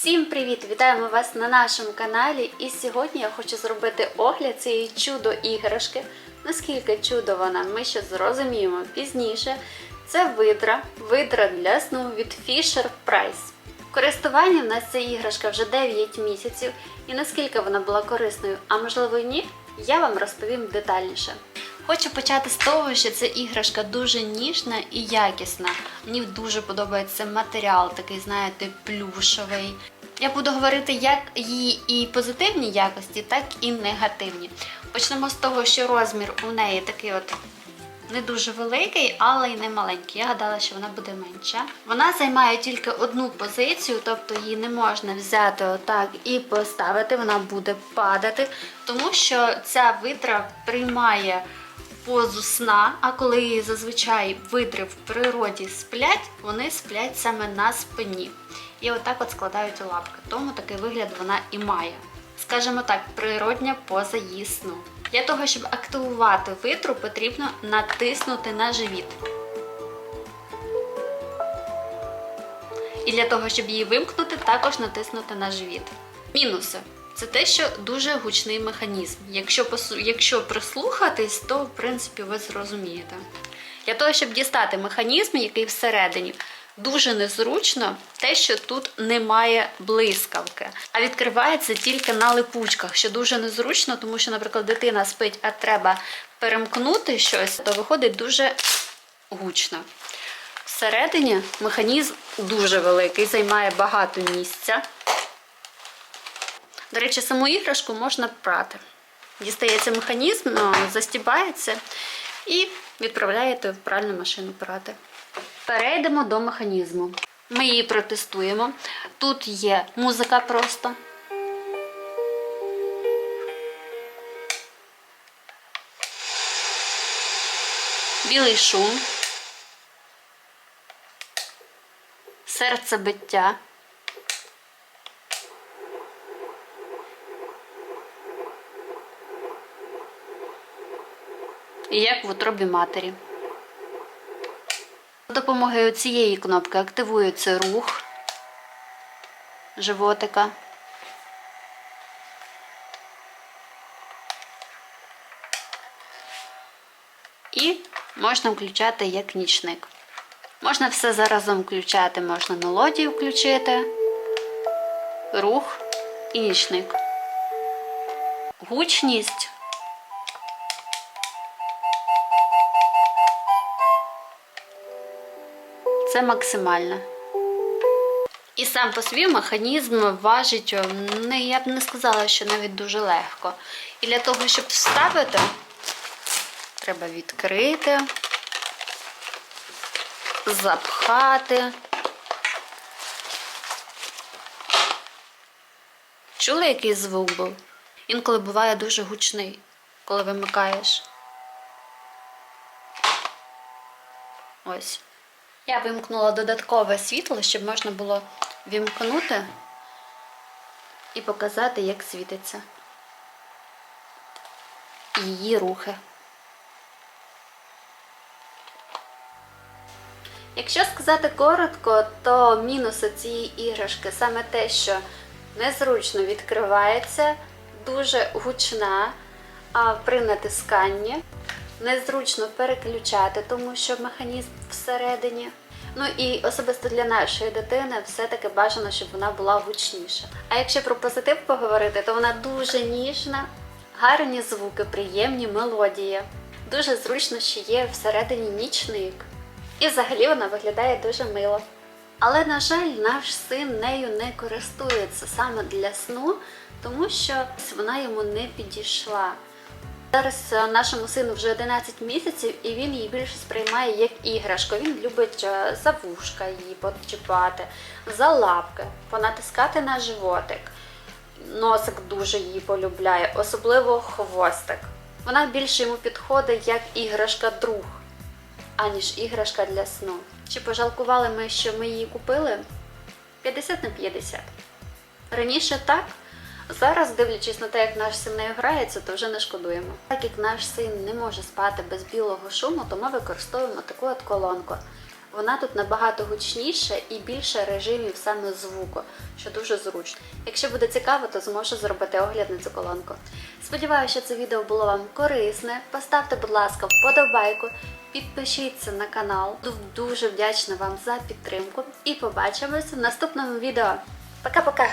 Всім привіт! Вітаємо вас на нашому каналі. І сьогодні я хочу зробити огляд цієї чудо іграшки. Наскільки чудо вона, ми ще зрозуміємо пізніше. Це видра, видра для сну від Fisher Price. В в нас ця іграшка вже 9 місяців, і наскільки вона була корисною, а можливо ні, я вам розповім детальніше. Хочу почати з того, що ця іграшка дуже ніжна і якісна. Мені дуже подобається матеріал, такий, знаєте, плюшовий. Я буду говорити як її і позитивні якості, так і негативні. Почнемо з того, що розмір у неї такий от не дуже великий, але й не маленький. Я гадала, що вона буде менша. Вона займає тільки одну позицію, тобто її не можна взяти отак і поставити, вона буде падати, тому що ця видра приймає позу сна, а коли зазвичай видри в природі сплять, вони сплять саме на спині. І отак от складають лапки. Тому такий вигляд вона і має. Скажімо так, природня поза її сну. Для того, щоб активувати витру, потрібно натиснути на живіт. І для того, щоб її вимкнути, також натиснути на живіт. Мінуси це те, що дуже гучний механізм. Якщо посу- якщо прислухатись, то в принципі ви зрозумієте. Для того, щоб дістати механізм, який всередині, дуже незручно те, що тут немає блискавки, а відкривається тільки на липучках, що дуже незручно, тому що, наприклад, дитина спить, а треба перемкнути щось, то виходить дуже гучно. Всередині механізм дуже великий, займає багато місця. До речі, саму іграшку можна прати. Дістається механізм, ну, застібається і відправляєте в пральну машину прати. Перейдемо до механізму. Ми її протестуємо. Тут є музика просто. Білий шум. Серцебиття. І як в утробі матері. За допомогою цієї кнопки активується рух животика. І можна включати як нічник. Можна все заразом включати, можна мелодію включити, рух і нічник. Гучність це максимальна. І сам по собі механізм важить, не, я б не сказала, що навіть дуже легко. І для того, щоб вставити, треба відкрити, запхати. Чули, який звук був? Інколи буває дуже гучний, коли вимикаєш. Ось. Я вимкнула додаткове світло, щоб можна було вімкнути і показати, як світиться її рухи. Якщо сказати коротко, то мінуси цієї іграшки саме те, що незручно відкривається, дуже гучна при натисканні. Незручно переключати, тому що механізм всередині. Ну і особисто для нашої дитини все-таки бажано, щоб вона була гучніша. А якщо про позитив поговорити, то вона дуже ніжна, гарні звуки, приємні мелодії. Дуже зручно, що є всередині нічник. І взагалі вона виглядає дуже мило. Але, на жаль, наш син нею не користується саме для сну, тому що вона йому не підійшла. Зараз е, нашому сину вже 11 місяців, і він її більше сприймає як іграшку. Він любить е, за вушка її почіпати, за лапки, понатискати на животик. Носик дуже її полюбляє, особливо хвостик. Вона більше йому підходить як іграшка-друг, аніж іграшка для сну. Чи пожалкували ми, що ми її купили? 50 на 50. Раніше так. Зараз, дивлячись на те, як наш син нею грається, то вже не шкодуємо. Так як наш син не може спати без білого шуму, то ми використовуємо таку от колонку. Вона тут набагато гучніша і більше режимів саме звуку, що дуже зручно. Якщо буде цікаво, то зможу зробити огляд на цю колонку. Сподіваюся, що це відео було вам корисне. Поставте, будь ласка, вподобайку, підпишіться на канал. Дуже вдячна вам за підтримку і побачимось в наступному відео. Пока-пока!